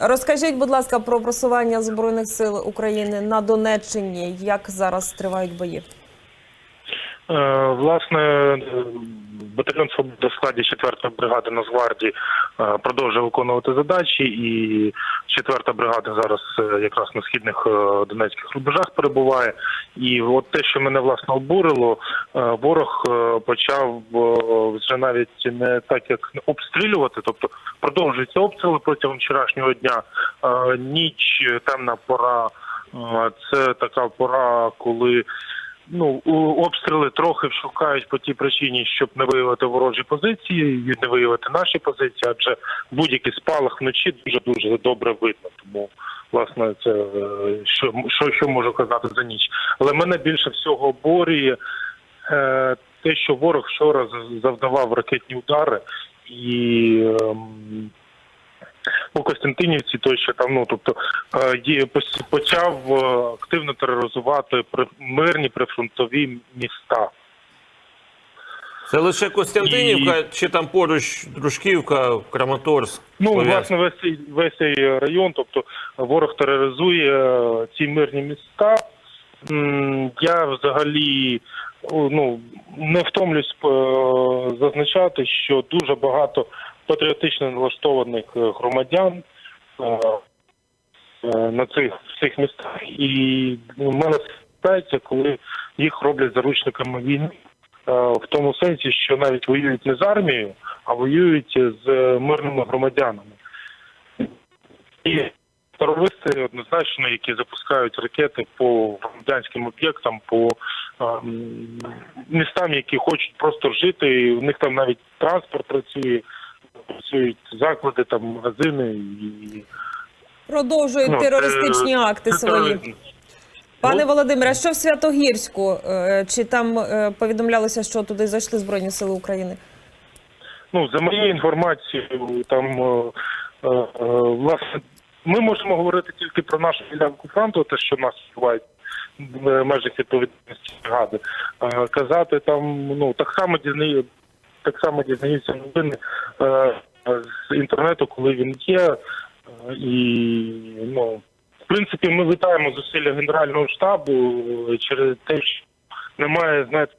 Розкажіть, будь ласка, про просування збройних сил України на Донеччині. Як зараз тривають бої? Е, Власне, батальйон «Свобода» в складі 4-ї бригади Нацгвардії е, продовжує виконувати задачі, і 4-та бригада зараз е, якраз на східних е, донецьких рубежах перебуває. І от те, що мене власне обурило, ворог почав вже навіть не так, як обстрілювати, тобто продовжуються обстріли протягом вчорашнього дня. Ніч, темна пора. Це така пора, коли Ну, обстріли трохи шукають по тій причині, щоб не виявити ворожі позиції, і не виявити наші позиції, адже будь-який спалах вночі дуже дуже добре видно. Тому власне це е, що, що, що можу казати за ніч. Але мене більше всього обурює е, те, що ворог вчора завдавав ракетні удари і. ем, у Костянтинівці, той що там, ну тобто е, є- почав е, активно тероризувати мирні прифронтові міста. Це лише Костянтинівка, чи там поруч Дружківка, Краматорськ? Ну Слов'янськ? власне весь цей весь цей район, тобто ворог тероризує е, ці мирні міста. Я взагалі ну не втомлюсь зазначати, що дуже багато патріотично налаштованих е, громадян е, е, на цих в цих містах, і в мене питається, коли їх роблять заручниками війни, в тому сенсі, що навіть воюють не з армією, а воюють з мирними громадянами. І терористи однозначно, які запускають ракети по громадянським об'єктам, по ем, містам, які хочуть просто жити, і в них там навіть транспорт працює, працюють заклади, там магазини і Продовжують Ну, терористичні це- акти це свої. Пане Ну. Володимире, що в Святогірську? Е, Чи там е, повідомлялося, що туди зайшли Збройні Сили України? Ну, за моєю інформацією, там е, е, е, власне ми можемо говорити тільки про нашу ділянку фронту, те, що нас відбувається в межах відповідальності бригади. Е, Казати там, ну так само дізнаю, так само дізнаються новини е, з інтернету, коли він є. Е, І ну, в принципі, ми вітаємо зусилля Генерального штабу е, через те, що немає, знаєте,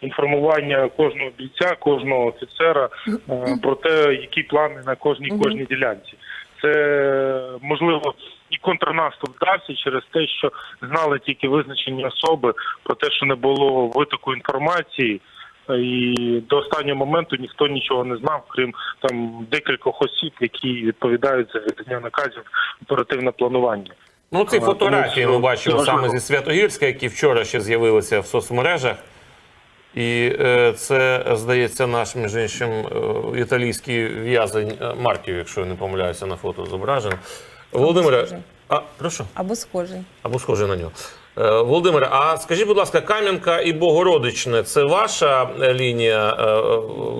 інформування кожного бійця, кожного офіцера е, про те, які плани на кожній кожній ділянці. Це можливо і контрнаступ вдався через те, що знали тільки визначені особи про те, що не було витоку інформації. І до останнього моменту ніхто нічого не знав, крім там декількох осіб, які відповідають за видання наказів оперативне планування. Ну, ці А, фотографії тому ми що бачили саме зі Святогірська, які вчора ще з'явилися в соцмережах. І е, це, здається, наш, між іншим, е, італійський в'язень е, Марків, якщо я не помиляюся, на фото зображено. Володимире, а прошу, Або схожий? або схоже на нього. Е, Володимире, а скажіть, будь ласка, Кам'янка і Богородичне це ваша е, лінія? е,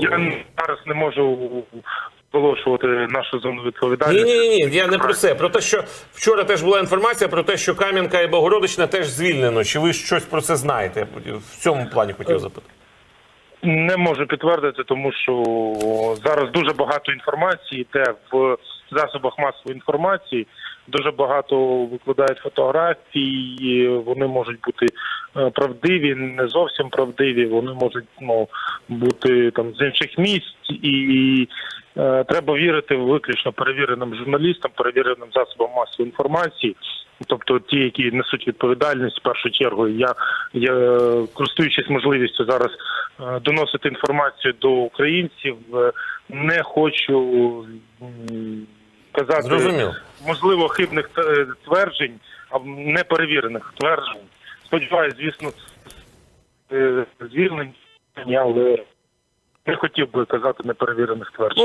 Я зараз не можу оголошувати нашу зону Ні, відповідальності. ні, ні, я не про це. Про те, що вчора теж була інформація про те, що Кам'янка і Богородична теж звільнено. Чи ви щось про це знаєте? В цьому плані хотів запитати. Не можу підтвердити, тому що зараз дуже багато інформації йде в засобах масової інформації. Дуже багато викладають фотографій, вони можуть бути е, правдиві, не зовсім правдиві. Вони можуть ну, бути там з інших місць, і е, треба вірити виключно перевіреним журналістам, перевіреним засобам масової інформації. Тобто ті, які несуть відповідальність в першу чергу. Я, я е, користуючись можливістю зараз е, доносити інформацію до українців, не хочу м, казати Зрозуміло. можливо хибних е, тверджень, а неперевірених тверджень. Сподіваюсь, звісно, е, звільнень, але не хотів би казати неперевірених тверджень.